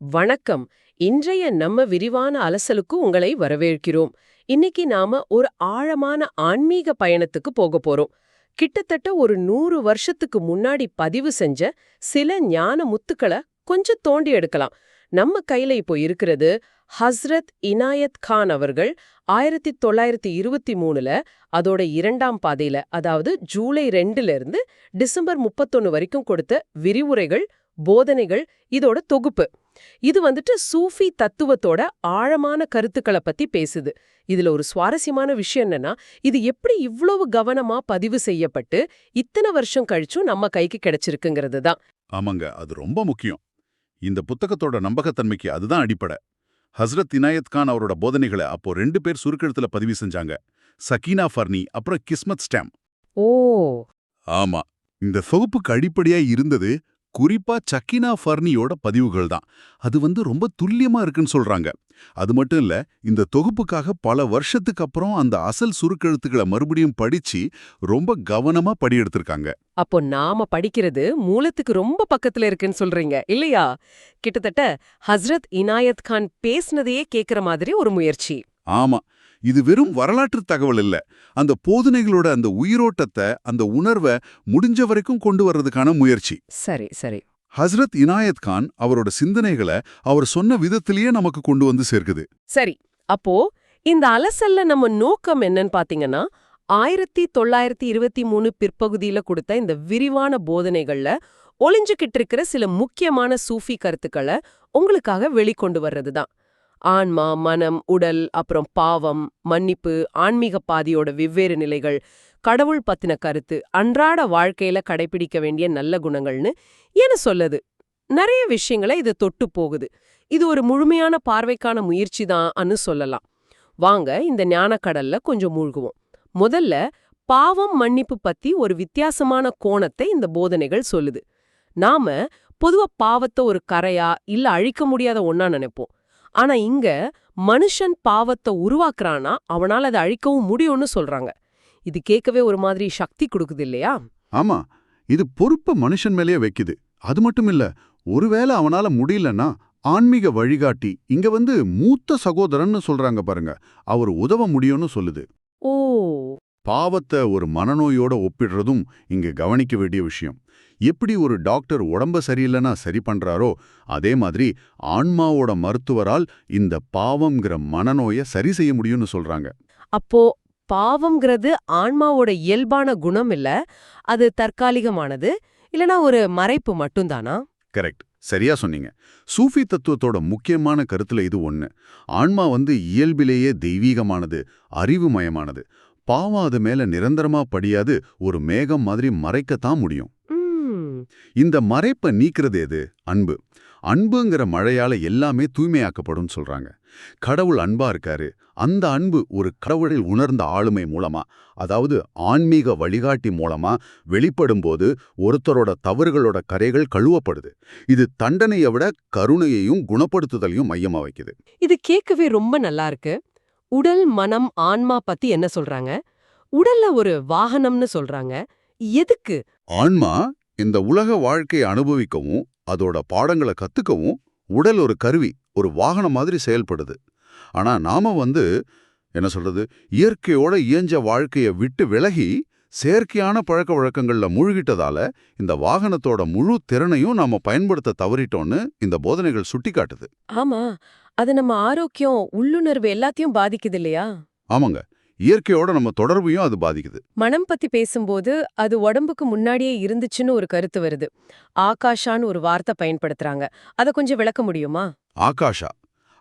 வணக்கம். இன்றைய நம்ம விரிவான அலசலுக்கு உங்களை வரவேற்கிறோம். இன்னைக்கு நாம ஒரு ஆழமான ஆன்மீக பயணத்துக்கு போக போறோம். கிட்டத்தட்ட ஒரு நூறு வருஷத்துக்கு முன்னாடி பதிவு செஞ்ச சில ஞான முத்துக்களை கொஞ்சம் தோண்டி எடுக்கலாம். நம்ம கையில இப்போ இருக்கிறது ஹஸ்ரத் இனாயத் கான் அவர்கள் ஆயிரத்தி தொள்ளாயிரத்தி இருபத்தி மூணுல அதோட இரண்டாம் பாதையில அதாவது ஜூலை ரெண்டுல இருந்து டிசம்பர் முப்பத்தொன்னு வரைக்கும் கொடுத்த விரிவுரைகள் போதனைகள் இதோட தொகுப்பு. இது வந்துட்டு சூஃபி தத்துவத்தோட ஆழமான கருத்துக்களை பத்தி பேசுது. இதுல ஒரு சுவாரஸ்யமான விஷயம் என்னன்னா இது எப்படி இவ்வளவு கவனமா பதிவு செய்யப்பட்டு இத்தனை வருஷம் கழிச்சும் நம்ம கைக்கு கிடைச்சிருக்குங்கிறது தான். ஆமாங்க அது ரொம்ப முக்கியம். இந்த புத்தகத்தோட நம்பகத்தன்மைக்கு அதுதான் அடிப்படை. ஹஸ்ரத் இனாயத் கான் அவரோட போதனைகளை அப்போ ரெண்டு பேர் சுருக்கெழுத்துல பதிவு செஞ்சாங்க. சக்கீனா ஃபர்னி அப்புறம் கிஸ்மத் ஸ்டாம். ஓ! ஆமா இந்த தொகுப்புக்கு அடிப்படையா இருந்தது குறிப்பா சக்கினா ஃபர்னியோட பதிவுகள் தான். அது வந்து ரொம்ப துல்லியமா இருக்குன்னு சொல்றாங்க. அது மட்டும் இல்ல இந்த தொகுப்புக்காக பல வருஷத்துக்கு அப்புறம் அந்த அசல் சுருக்கெழுத்துக்களை மறுபடியும் படிச்சு ரொம்ப கவனமா படி எடுத்திருக்காங்க அப்போ நாம படிக்கிறது மூலத்துக்கு ரொம்ப பக்கத்துல இருக்குன்னு சொல்றீங்க இல்லையா? கிட்டத்தட்ட ஹஸ்ரத் இனாயத் கான் பேசுனதையே கேக்குற மாதிரி ஒரு முயற்சி. ஆமா. இது வெறும் வரலாற்று தகவல் இல்ல. அந்த போதனைகளோட அந்த உயிரோட்டத்தை அந்த உணர்வை முடிஞ்ச வரைக்கும் கொண்டு வர்றதுக்கான முயற்சி. சரி சரி. ஹஸ்ரத் இனாயத் கான் அவரோட சிந்தனைகளை அவர் சொன்ன விதத்திலேயே நமக்கு கொண்டு வந்து சேர்க்குது. சரி அப்போ இந்த அலசல்ல நம்ம நோக்கம் என்னன்னு பாத்தீங்கன்னா ஆயிரத்தி தொள்ளாயிரத்தி இருபத்தி மூணு பிற்பகுதியில கொடுத்த இந்த விரிவான போதனைகள்ல ஒளிஞ்சுகிட்டு இருக்கிற சில முக்கியமான சூஃபி கருத்துக்களை உங்களுக்காக வெளிக்கொண்டு வர்றதுதான். ஆன்மா மனம் உடல் அப்புறம் பாவம் மன்னிப்பு ஆன்மீக பாதியோட வெவ்வேறு நிலைகள் கடவுள் பத்தின கருத்து அன்றாட வாழ்க்கையில கடைபிடிக்க வேண்டிய நல்ல குணங்கள்னு என சொல்லுது? நிறைய விஷயங்களை இது தொட்டு போகுது. இது ஒரு முழுமையான பார்வைக்கான முயற்சி தான்னு சொல்லலாம். வாங்க இந்த ஞானக்கடல்ல கொஞ்சம் மூழ்குவோம். முதல்ல பாவம் மன்னிப்பு பத்தி ஒரு வித்தியாசமான கோணத்தை இந்த போதனைகள் சொல்லுது. நாம பொதுவா பாவத்தை ஒரு கரையா இல்ல அழிக்க முடியாத ஒன்னா நினைப்போம். ஆனா இங்க மனுஷன் பாவத்தை உருவாக்குறானா அவனால அதை அழிக்கவும் முடியும்னு சொல்றாங்க. இது கேட்கவே ஒரு மாதிரி சக்தி கொடுக்குது இல்லையா? ஆமா. இது பொறுப்ப மனுஷன் மேலேயே வைக்குது. அது மட்டும் இல்ல ஒருவேளை அவனால முடியலன்னா ஆன்மீக வழிகாட்டி இங்க வந்து மூத்த சகோதரன்னு சொல்றாங்க பாருங்க அவர் உதவ முடியும்னு சொல்லுது. ஓ. பாவத்தை ஒரு மனநோயோட ஒப்பிடுறதும் இங்க கவனிக்க வேண்டிய விஷயம். எப்படி ஒரு டாக்டர் உடம்ப சரியில்லைன்னா சரி பண்றாரோ அதே மாதிரி ஆன்மாவோட மருத்துவரால் இந்த பாவம்ங்கிற மனநோயை சரி செய்ய முடியும்னு சொல்றாங்க. அப்போ பாவம்ங்கிறது ஆன்மாவோட இயல்பான குணம் இல்ல அது தற்காலிகமானது இல்லனா ஒரு மறைப்பு மட்டும்தானா? கரெக்ட். சரியா சொன்னீங்க. சூஃபி தத்துவத்தோட முக்கியமான கருத்துல இது ஒண்ணு. ஆன்மா வந்து இயல்பிலேயே தெய்வீகமானது அறிவுமயமானது. பாவம் அது மேல நிரந்தரமா படியாது ஒரு மேகம் மாதிரி மறைக்கத்தான் முடியும். இந்த மறைப்பை நீக்கிறது எது? அன்பு. அன்புங்கிற மழையால எல்லாமே தூய்மையாக்கப்படும் சொல்றாங்க. கடவுள் அன்பா இருக்காரு. அந்த அன்பு ஒரு கடவுளில் உணர்ந்த ஆளுமை மூலமா அதாவது ஆன்மீக வழிகாட்டி மூலமா வெளிப்படும்போது ஒருத்தரோட தவறுகளோட கரைகள் கழுவப்படுது. இது தண்டனையை விட கருணையையும் குணப்படுத்துதலையும் மையமா வைக்குது. இது கேட்கவே ரொம்ப நல்லா இருக்கு. உடல் மனம் ஆன்மா பத்தி என்ன சொல்றாங்க? உடல்ல ஒரு வாகனம்னு சொல்றாங்க. எதுக்கு? ஆன்மா இந்த உலக வாழ்க்கையை அனுபவிக்கவும் அதோட பாடங்களை கத்துக்கவும் உடல் ஒரு கருவி ஒரு வாகனம் மாதிரி செயல்படுது. ஆனா நாம வந்து என்ன சொல்றது இயற்கையோட இயஞ்ச வாழ்க்கையை விட்டு விலகி செயற்கையான பழக்க வழக்கங்கள்ல மூழ்கிட்டதால இந்த வாகனத்தோட முழு திறனையும் நாம பயன்படுத்த தவறிட்டோம்னு இந்த போதனைகள் சுட்டிக்காட்டுது. ஆமா அது நம்ம ஆரோக்கியம் உள்ளுணர்வு எல்லாத்தையும் பாதிக்குது இல்லையா? ஆமாங்க. இயற்கையோட நம்ம தொடர்பையும் அது பாதிக்குது. மனம் பத்தி பேசும்போது அது உடம்புக்கு முன்னாடியே இருந்துச்சுன்னு ஒரு கருத்து வருது. ஆகாஷான்னு ஒரு வார்த்தை பயன்படுத்துறாங்க. அத கொஞ்சம் விளக்க முடியுமா? ஆகாஷா.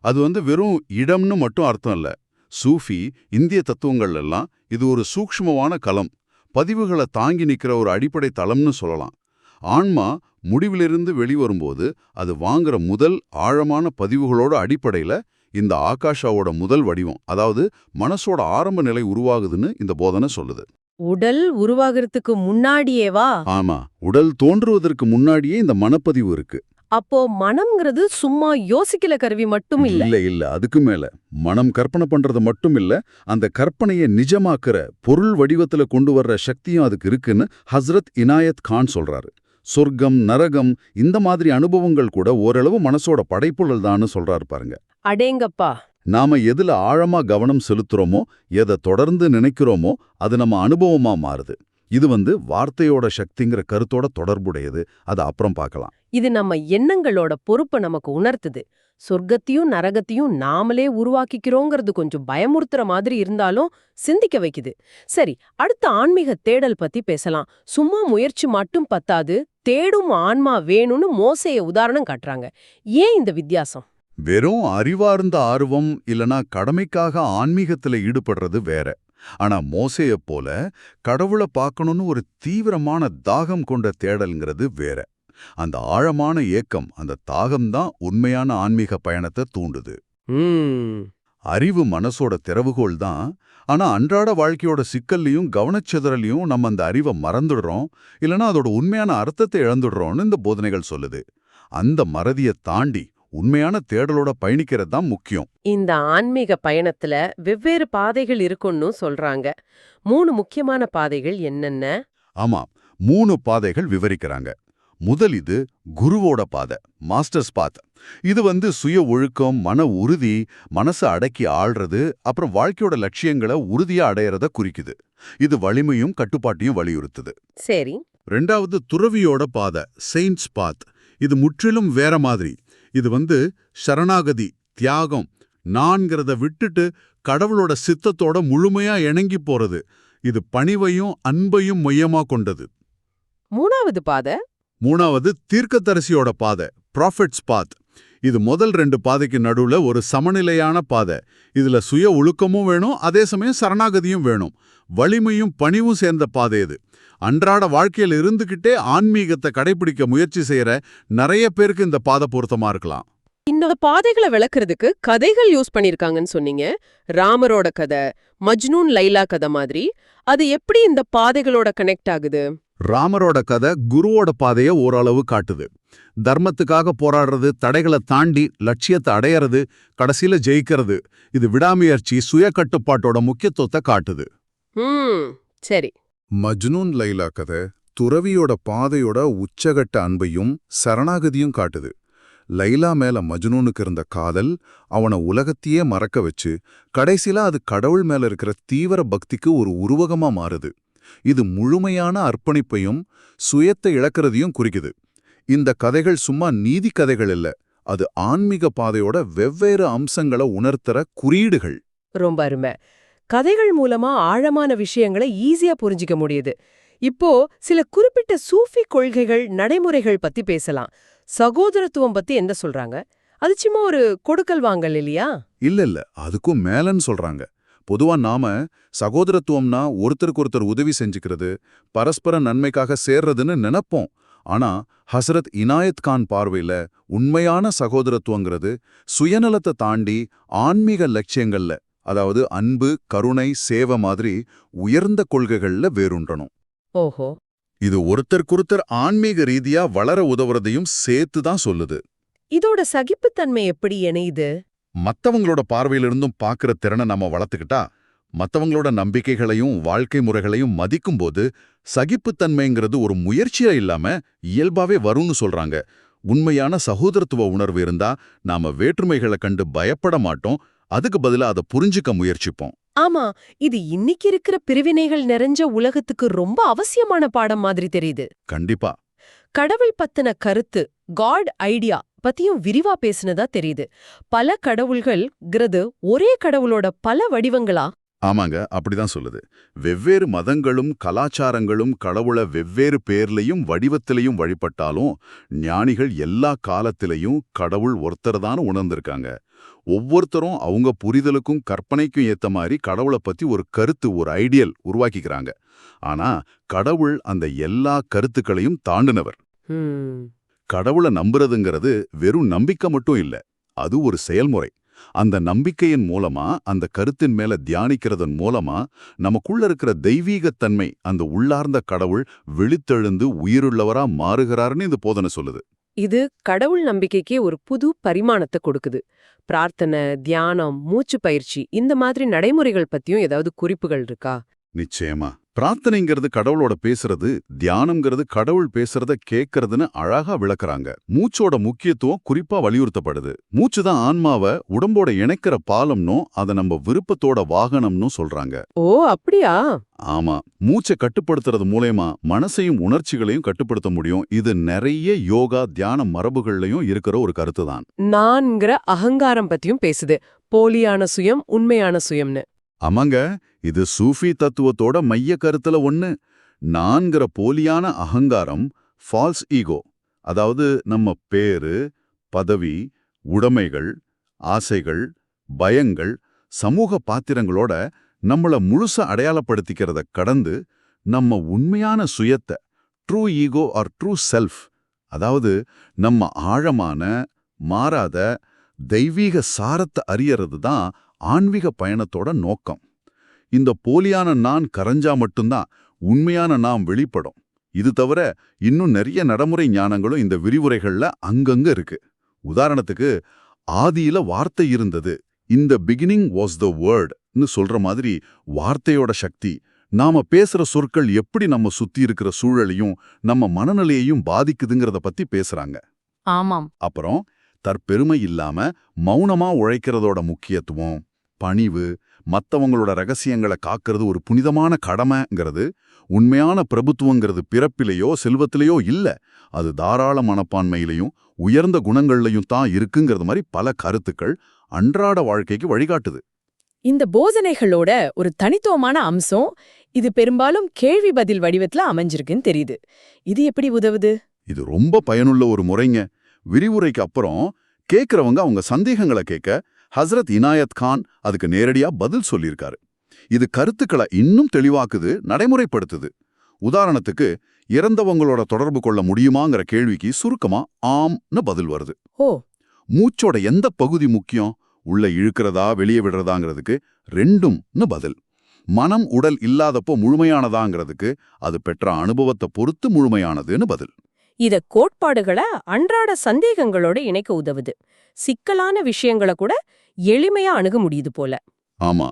அது வந்து வெறும் இடம்னு மட்டும் அர்த்தம் இல்ல. சூஃபி இந்திய தத்துவங்கள் எல்லாம் இது ஒரு சூக்ஷ்மமான களம் பதிவுகளை தாங்கி நிக்கிற ஒரு அடிப்படை தளம்னு சொல்லலாம். ஆன்மா முடிவிலிருந்து வெளிவரும்போது அது வாங்குற முதல் ஆழமான பதிவுகளோட அடிப்படையில இந்த ஆகாஷாவோட முதல் வடிவம் அதாவது மனசோட ஆரம்ப நிலை உருவாகுதுன்னு இந்த போதனை சொல்லுது. உடல் உருவாகிறதுக்கு முன்னாடியேவா ஆமா உடல் தோன்றுவதற்கு முன்னாடியே இந்த மனப்பதிவு இருக்கு. அப்போ மனம்ங்கிறது சும்மா யோசிக்கல கருவி மட்டும் இல்ல. இல்ல இல்ல அதுக்கு மேல. மனம் கற்பனை பண்றது மட்டும் இல்ல அந்த கற்பனையை நிஜமாக்குற பொருள் வடிவத்துல கொண்டு வர்ற சக்தியும் அதுக்கு இருக்குன்னு ஹஸ்ரத் இனாயத் கான் சொல்றாரு. சொர்க்கம் நரகம் இந்த மாதிரி அனுபவங்கள் கூட ஓரளவு மனசோட படைப்புகள் தான்னு சொல்றாரு பாருங்க. அடேங்கப்பா. நாம எதுல ஆழமா கவனம் செலுத்துறோமோ எதை தொடர்ந்து நினைக்கிறோமோ அது நம்ம அனுபவமா மாறுது. இது வந்து வார்த்தையோட சக்திங்கிற கருத்தோட தொடர்புடையது. அதை அப்புறம் பார்க்கலாம். இது நம்ம எண்ணங்களோட பொறுப்பை நமக்கு உணர்த்துது. சொர்க்கத்தையும் நரகத்தையும் நாமளே உருவாக்கிக்கிறோங்கிறது கொஞ்சம் பயமுறுத்துற மாதிரி இருந்தாலும் சிந்திக்க வைக்குது. சரி அடுத்த ஆன்மீக தேடல் பத்தி பேசலாம். சும்மா முயற்சி மட்டும் பத்தாது தேடும் ஆன்மா வேணும்னு மோசைய உதாரணம் காட்டுறாங்க. ஏன் இந்த வித்தியாசம்? வெறும் அறிவார்ந்த ஆர்வம் இல்லனா கடமைக்காக ஆன்மீகத்துல ஈடுபடுறது வேற. ஆனா மோசேயப் போல கடவுளை பார்க்கணும்னு ஒரு தீவிரமான தாகம் கொண்ட தேடல்ங்கிறது வேற. அந்த ஆழமான ஏக்கம் அந்த தாகம்தான் உண்மையான ஆன்மீக பயணத்தை தூண்டுது. அறிவு மனசோட திறவுகோல் தான். ஆனா அன்றாட வாழ்க்கையோட சிக்கல்லையும் கவனச்சிதறலையும் நம்ம அந்த அறிவை மறந்துடுறோம். இல்லனா அதோட உண்மையான அர்த்தத்தை இழந்துடுறோம்னு இந்த போதனைகள் சொல்லுது. அந்த மறதியை தாண்டி உண்மையான தேடலோட பயணிக்கிறது தான் முக்கியம். இந்த ஆன்மீக பயணத்துல வெவ்வேறு பாதைகள் இருக்குன்னு சொல்றாங்க. மூணு முக்கியமான பாதைகள் என்னென்ன? ஆமா மூணு பாதைகள் விவரிக்கிறாங்க. முதல் இது குருவோட பாதை மாஸ்டர்ஸ் பாத். இது வந்து சுய ஒழுக்கம் மன உறுதி மனசை அடக்கி ஆள்றது அப்புறம் வாழ்க்கையோட லட்சியங்களை உறுதியா அடையறத குறிக்குது. இது வலிமையும் கட்டுப்பாட்டையும் வலியுறுத்துது. சரி. ரெண்டாவது துறவியோட பாதை செயின்ட்ஸ் பாத் இது முற்றிலும் வேற மாதிரி இது வந்து சரணாகதி தியாகம். நான்கிறத விட்டுட்டு கடவுளோட சித்தத்தோட முழுமையா இணங்கி போறது. இது பணிவையும் அன்பையும் மையமா கொண்டது. மூணாவது பாதை? மூணாவது தீர்க்கதரிசியோட பாதை ப்ராஃபிட்ஸ் பாத் இது முதல் ரெண்டு பாதைக்கு நடுவுல ஒரு சமநிலையான பாதை. இதுல சுய ஒழுக்கமும் வேணும் அதே சமயம் சரணாகதியும் வேணும். வலிமையும் பணிவும் சேர்ந்த பாதை இது. அன்றாட வாழ்க்கையில இருந்துகிட்டே ஆன்மீகத்தை கடைபிடிக்க முயற்சி செய்யற நிறைய பேருக்கு இந்த பாதை பொருத்தமா இருக்கலாம். இந்த பாதைகளை விளக்குறதுக்கு கதைகள் யூஸ் பண்ணிருக்காங்கன்னு சொன்னீங்க. ராமரோட கதை மஜ்னூன் லைலா கதை மாதிரி. அது எப்படி இந்த பாதைகளோட கனெக்ட் ஆகுது? ராமரோட கதை குருவோட பாதைய ஓரளவு காட்டுது. தர்மத்துக்காக போராடுறது தடைகளை தாண்டி லட்சியத்தை அடையறது கடைசியில ஜெயிக்கிறது இது விடாமுயற்சி சுய கட்டுப்பாட்டோட முக்கியத்துவத்தை காட்டுது. ம் சரி. மஜ்னூன் லைலா கதை துறவியோட பாதையோட உச்சகட்ட அன்பையும் சரணாகதியும் காட்டுது. லைலா மேல மஜ்னூனுக்கு இருந்த காதல் அவனை உலகத்தையே மறக்க வச்சு கடைசியில அது கடவுள் மேல இருக்கிற தீவிர பக்திக்கு ஒரு உருவகமா மாறுது. இது முழுமையான அர்ப்பணிப்பையும் சுயத்தை இழக்கிறதையும் குறிக்குது. இந்த கதைகள் சும்மா நீதி கதைகள் இல்ல. அது ஆன்மீக பாதையோட வெவ்வேறு அம்சங்களை உணர்த்துற குறியீடுகள். ரொம்ப அருமை. கதைகள் மூலமா ஆழமான விஷயங்களை ஈஸியா புரிஞ்சிக்க முடியுது. இப்போ சில குறிப்பிட்ட சூஃபி கொள்கைகள் நடைமுறைகள் பத்தி பேசலாம். சகோதரத்துவம் பத்தி என்ன சொல்றாங்க? அது சும்மா ஒரு கொடுக்கல் வாங்கல் இல்லையா? இல்ல இல்ல. அதுக்கும் மேலன்னு சொல்றாங்க. பொதுவா நாம சகோதரத்துவம்னா ஒருத்தருக்கு ஒருத்தர் உதவி செஞ்சுக்கிறது பரஸ்பர நன்மைக்காக சேர்றதுன்னு நினைப்போம். ஆனா ஹசரத் இனாயத் கான் பார்வையில உண்மையான சகோதரத்துவங்கிறது சுயநலத்தை தாண்டி ஆன்மீக லட்சியங்கள்ல அதாவது அன்பு கருணை சேவை மாதிரி உயர்ந்த கொள்கைகள்ல வேறுன்றணும் ஓஹோ. இது ஒருத்தருக்கொருத்தர் ஆன்மீக ரீதியா வளர உதவுறதையும் சேர்த்து தான் சொல்லுது. இதோட சகிப்புத்தன்மை எப்படி இணையுது மத்தவங்களோட பார்வையிலிருந்தும் பார்க்கிற திறனை நம்ம வளர்த்துக்கிட்டா மத்தவங்களோட நம்பிக்கைகளையும் வாழ்க்கை முறைகளையும் மதிக்கும்போது சகிப்புத்தன்மைங்கிறது ஒரு முயற்சியா இல்லாம இயல்பாவே வரும்னு சொல்றாங்க. உண்மையான சகோதரத்துவ உணர்வு இருந்தா நாம வேற்றுமைகளை கண்டு பயப்பட மாட்டோம். அதுக்கு பதிலா அதை புரிஞ்சுக்க முயற்சிப்போம். ஆமா இது இன்னைக்கு இருக்கிற பிரிவினைகள் நிறைஞ்ச உலகத்துக்கு ரொம்ப அவசியமான பாடம் மாதிரி தெரியுது. கண்டிப்பா. கடவுள் பத்தின கருத்து காட் ஐடியா பத்தியும் விரிவா பேசுனதா தெரியுது. பல கடவுள்கள் ஒரே கடவுளோட பல வடிவங்களா? ஆமாங்க அப்படிதான் சொல்லுது. வெவ்வேறு மதங்களும் கலாச்சாரங்களும் கடவுளை வெவ்வேறு பேர்லயும் வடிவத்திலையும் வழிபட்டாலும் ஞானிகள் எல்லா காலத்திலையும் கடவுள் ஒருத்தர்தான் உணர்ந்திருக்காங்க. ஒவ்வொருத்தரும் அவங்க புரிதலுக்கும் கற்பனைக்கும் ஏத்த மாதிரி கடவுளை பத்தி ஒரு கருத்து ஒரு ஐடியல் உருவாக்கிக்கிறாங்க. ஆனா கடவுள் அந்த எல்லா கருத்துக்களையும் தாண்டினவர். கடவுளை நம்புறதுங்கிறது வெறும் நம்பிக்கை மட்டும் இல்ல அது ஒரு செயல்முறை. அந்த நம்பிக்கையின் மூலமா அந்த கருத்தின் மேல தியானிக்கிறதன் மூலமா நமக்குள்ள இருக்கிற தெய்வீகத்தன்மை அந்த உள்ளார்ந்த கடவுள் விழித்தெழுந்து உயிருள்ளவரா மாறுகிறாருன்னு இந்த போதனை சொல்லுது. இது கடவுள் நம்பிக்கைக்கே ஒரு புது பரிமாணத்தை கொடுக்குது. பிரார்த்தனை தியானம் மூச்சு பயிற்சி இந்த மாதிரி நடைமுறைகள் பத்தியும் ஏதாவது குறிப்புகள் இருக்கா? நிச்சயமா. பிரார்த்தனைங்கிறது கடவுளோட பேசுறது தியானம்ங்கிறது கடவுள் பேசுறத கேட்கறதுன்னு அழகா விளக்குறாங்க. மூச்சோட முக்கியத்துவம் குறிப்பா வலியுறுத்தப்படுது. மூச்சு தான் ஆன்மாவை உடம்போட இணைக்கிற பாலம்னும் அதை நம்ம விருப்பத்தோட வாகனம்னு சொல்றாங்க. ஓ அப்படியா? ஆமா. மூச்சை கட்டுப்படுத்துறது மூலயமா மனசையும் உணர்ச்சிகளையும் கட்டுப்படுத்த முடியும். இது நிறைய யோகா தியான மரபுகள்லயும் இருக்கிற ஒரு கருத்து தான். நான்கிற அகங்காரம் பத்தியும் பேசுது. போலியான சுயம் உண்மையான சுயம்னு. ஆமாங்க. இது சூஃபி தத்துவத்தோட மைய கருத்துல ஒண்ணு. நான்கிற போலியான அகங்காரம் ஃபால்ஸ் ஈகோ அதாவது நம்ம பேரு பதவி உடைமைகள் ஆசைகள் பயங்கள் சமூக பாத்திரங்களோட நம்மள முழுச அடையாளப்படுத்திக்கிறத கடந்து நம்ம உண்மையான சுயத்தை true ego or true self அதாவது நம்ம ஆழமான மாறாத தெய்வீக சாரத்தை அறியறது தான் ஆன்மீக பயணத்தோட நோக்கம். இந்த போலியான நான் கரைஞ்சா மட்டும்தான் உண்மையான நாம் வெளிப்படும். இது தவிர இன்னும் நிறைய நடைமுறை ஞானங்களும் இந்த விரிவுரைகள்ல அங்கங்க இருக்கு. உதாரணத்துக்கு ஆதியில வார்த்தை இருந்தது. இந்த பிகினிங் வாஸ் த வேர்ட்னு சொல்ற மாதிரி வார்த்தையோட சக்தி. நாம பேசுற சொற்கள் எப்படி நம்ம சுத்தி இருக்கிற சூழலையும் நம்ம மனநிலையையும் பாதிக்குதுங்கிறத பத்தி பேசுறாங்க. ஆமாம். அப்புறம் தற்பெருமை இல்லாம மௌனமா உழைக்கிறதோட முக்கியத்துவம் பணிவு மத்தவங்களோட ரகசியங்களை காக்கிறது ஒரு புனிதமான கடமைங்கிறது உண்மையான பிரபுத்துவங்கிறது பிறப்பிலேயோ செல்வத்திலேயோ இல்ல. அது தாராள மனப்பான்மையிலையும் உயர்ந்த குணங்கள்லையும் தான் இருக்குங்கிறது மாதிரி பல கருத்துக்கள் அன்றாட வாழ்க்கைக்கு வழிகாட்டுது. இந்த போதனைகளோட ஒரு தனித்துவமான அம்சம் இது பெரும்பாலும் கேள்வி பதில் வடிவத்துல அமைஞ்சிருக்குன்னு தெரியுது. இது எப்படி உதவுது? இது ரொம்ப பயனுள்ள ஒரு முறைங்க. விரிவுரைக்கு அப்புறம் கேக்குறவங்க அவங்க சந்தேகங்களை கேட்க ஹஸ்ரத் இனாயத் கான் அதுக்கு நேரடியா பதில் சொல்லியிருக்காரு. இது கருத்துக்களை இன்னும் தெளிவாக்குது நடைமுறைப்படுத்துது. உதாரணத்துக்கு இறந்தவங்களோட தொடர்பு கொள்ள முடியுமாங்கிற கேள்விக்கு சுருக்கமா ஆம்னு பதில் வருது. ஓ. மூச்சோட எந்த பகுதி முக்கியம்? உள்ள இழுக்கிறதா வெளியே விடுறதாங்கிறதுக்கு ரெண்டும்னு பதில். மனம் உடல் இல்லாதப்போ முழுமையானதாங்கிறதுக்கு அது பெற்ற அனுபவத்தை பொறுத்து முழுமையானதுன்னு பதில். இத கோட்பாடுகளை அன்றாட சந்தேகங்களோட இணைக்க உதவுது. சிக்கலான விஷயங்களை கூட எளிமையா அணுக முடியுது போல. ஆமா.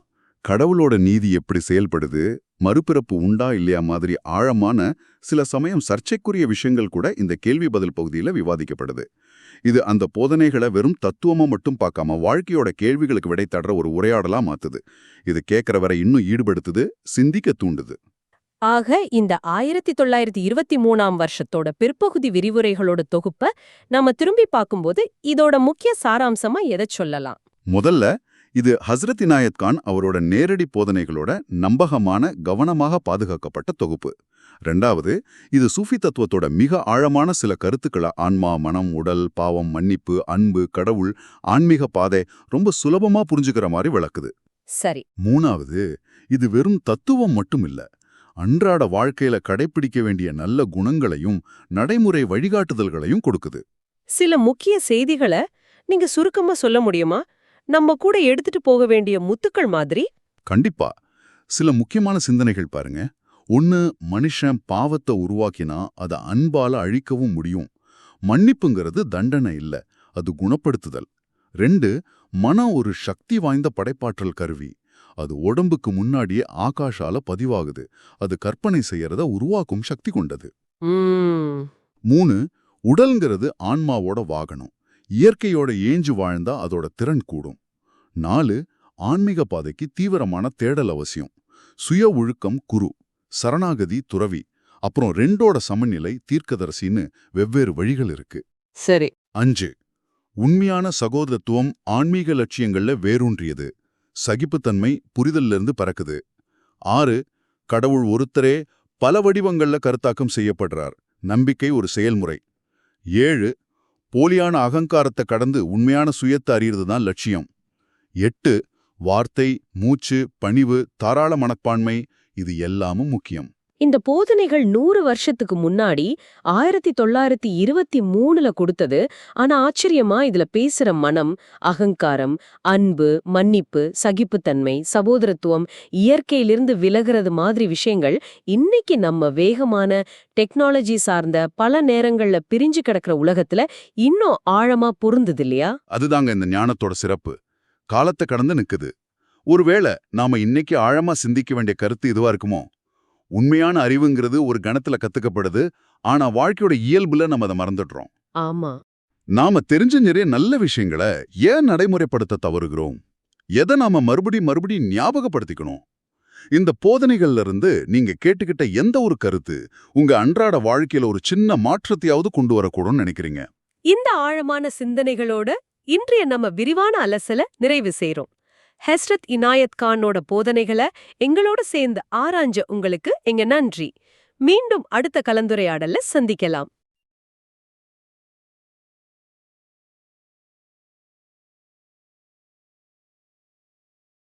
கடவுளோட நீதி எப்படி செயல்படுது மறுபிறப்பு உண்டா இல்லையா மாதிரி ஆழமான சில சமயம் சர்ச்சைக்குரிய விஷயங்கள் கூட இந்த கேள்வி பதில் பகுதியில விவாதிக்கப்படுது. இது அந்த போதனைகளை வெறும் தத்துவமா மட்டும் பார்க்காம வாழ்க்கையோட கேள்விகளுக்கு விடை தடுற ஒரு உரையாடலா மாத்துது. இது கேட்கறவரை இன்னும் ஈடுபடுத்துது சிந்திக்க தூண்டுது. ஆக இந்த ஆயிரத்தி தொள்ளாயிரத்தி இருபத்தி மூணாம் வருஷத்தோட பிற்பகுதி விரிவுரைகளோட தொகுப்ப நாம திரும்பி பார்க்கும்போது இதோட முக்கிய சாராம்சமா எதை சொல்லலாம்? முதல்ல இது ஹஸ்ரத் இனாயத் கான் அவரோட நேரடி போதனைகளோட நம்பகமான கவனமாக பாதுகாக்கப்பட்ட தொகுப்பு. ரெண்டாவது இது சூஃபி தத்துவத்தோட மிக ஆழமான சில கருத்துக்களை ஆன்மா மனம் உடல் பாவம் மன்னிப்பு அன்பு கடவுள் ஆன்மீக பாதை ரொம்ப சுலபமா புரிஞ்சுக்கிற மாதிரி விளக்குது. சரி. மூணாவது இது வெறும் தத்துவம் மட்டும் இல்ல அன்றாட வாழ்க்கையில கடைப்பிடிக்க வேண்டிய நல்ல குணங்களையும் நடைமுறை வழிகாட்டுதல்களையும் கொடுக்குது. சில முக்கிய செய்திகளை நீங்க சுருக்கமா சொல்ல முடியுமா? நம்ம கூட எடுத்துட்டு போக வேண்டிய முத்துக்கள் மாதிரி? கண்டிப்பா. சில முக்கியமான சிந்தனைகள் பாருங்க. ஒன்னு மனுஷன் பாவத்தை உருவாக்கினா அதை அன்பால அழிக்கவும் முடியும். மன்னிப்புங்கிறது தண்டனை இல்ல அது குணப்படுத்துதல். ரெண்டு மனம் ஒரு சக்தி வாய்ந்த படைப்பாற்றல் கருவி. அது உடம்புக்கு முன்னாடியே ஆகாஷால பதிவாகுது. அது கற்பனை செய்யறத உருவாக்கும் சக்தி கொண்டது. மூணு உடல்ங்கிறது ஆன்மாவோட வாகனம். இயற்கையோட ஏஞ்சு வாழ்ந்தா அதோட திறன் கூடும். நாலு ஆன்மீக பாதைக்கு தீவிரமான தேடல் அவசியம். சுய ஒழுக்கம் குரு சரணாகதி துறவி அப்புறம் ரெண்டோட சமநிலை தீர்க்கதரிசின்னு வெவ்வேறு வழிகள் இருக்கு. சரி. அஞ்சு உண்மையான சகோதரத்துவம் ஆன்மீக லட்சியங்கள்ல வேரூன்றியது. சகிப்புத்தன்மை புரிதல்ல இருந்து பறக்குது. ஆறு கடவுள் ஒருத்தரே பல வடிவங்கள்ல கருத்தாக்கம் செய்யப்படுறார். நம்பிக்கை ஒரு செயல்முறை. ஏழு போலியான அகங்காரத்தை கடந்து உண்மையான சுயத்தை அறியறது தான் லட்சியம். எட்டு வார்த்தை மூச்சு பணிவு தாராள மனப்பான்மை இது எல்லாமும் முக்கியம். இந்த போதனைகள் நூறு வருஷத்துக்கு முன்னாடி ஆயிரத்தி தொள்ளாயிரத்தி இருபத்தி மூணுல கொடுத்தது. ஆனா ஆச்சரியமா இதுல பேசுற மனம் அகங்காரம் அன்பு மன்னிப்பு சகிப்புத்தன்மை சகோதரத்துவம் இயற்கையிலிருந்து விலகிறது மாதிரி விஷயங்கள் இன்னைக்கு நம்ம வேகமான டெக்னாலஜி சார்ந்த பல நேரங்கள்ல பிரிஞ்சு கிடக்கிற உலகத்துல இன்னும் ஆழமா பொருந்தது இல்லையா? அதுதாங்க இந்த ஞானத்தோட சிறப்பு. காலத்தை கடந்து நிக்குது. ஒருவேளை நாம இன்னைக்கு ஆழமா சிந்திக்க வேண்டிய கருத்து இதுவா இருக்குமோ? உண்மையான அறிவுங்கிறது ஒரு கணத்துல கத்துக்கப்படுது. ஆனா வாழ்க்கையோட இயல்புல நம்ம அதை மறந்துடுறோம். ஆமா. நாம தெரிஞ்ச நிறைய நல்ல விஷயங்களை ஏன் நடைமுறைப்படுத்த தவறுகிறோம்? எதை நாம மறுபடி மறுபடி ஞாபகப்படுத்திக்கணும்? இந்த போதனைகள்ல இருந்து நீங்க கேட்டுக்கிட்ட எந்த ஒரு கருத்து உங்க அன்றாட வாழ்க்கையில ஒரு சின்ன மாற்றத்தையாவது கொண்டு வரக்கூடும்னு நினைக்கிறீங்க? இந்த ஆழமான சிந்தனைகளோட இன்றைய நம்ம விரிவான அலசல நிறைவு செய்றோம். ஹெஸ்ரத் இனாயத் கானோட போதனைகளை எங்களோட சேர்ந்து ஆராய்ஞ்ச உங்களுக்கு எங்க நன்றி. மீண்டும் அடுத்த கலந்துரையாடல்ல சந்திக்கலாம்.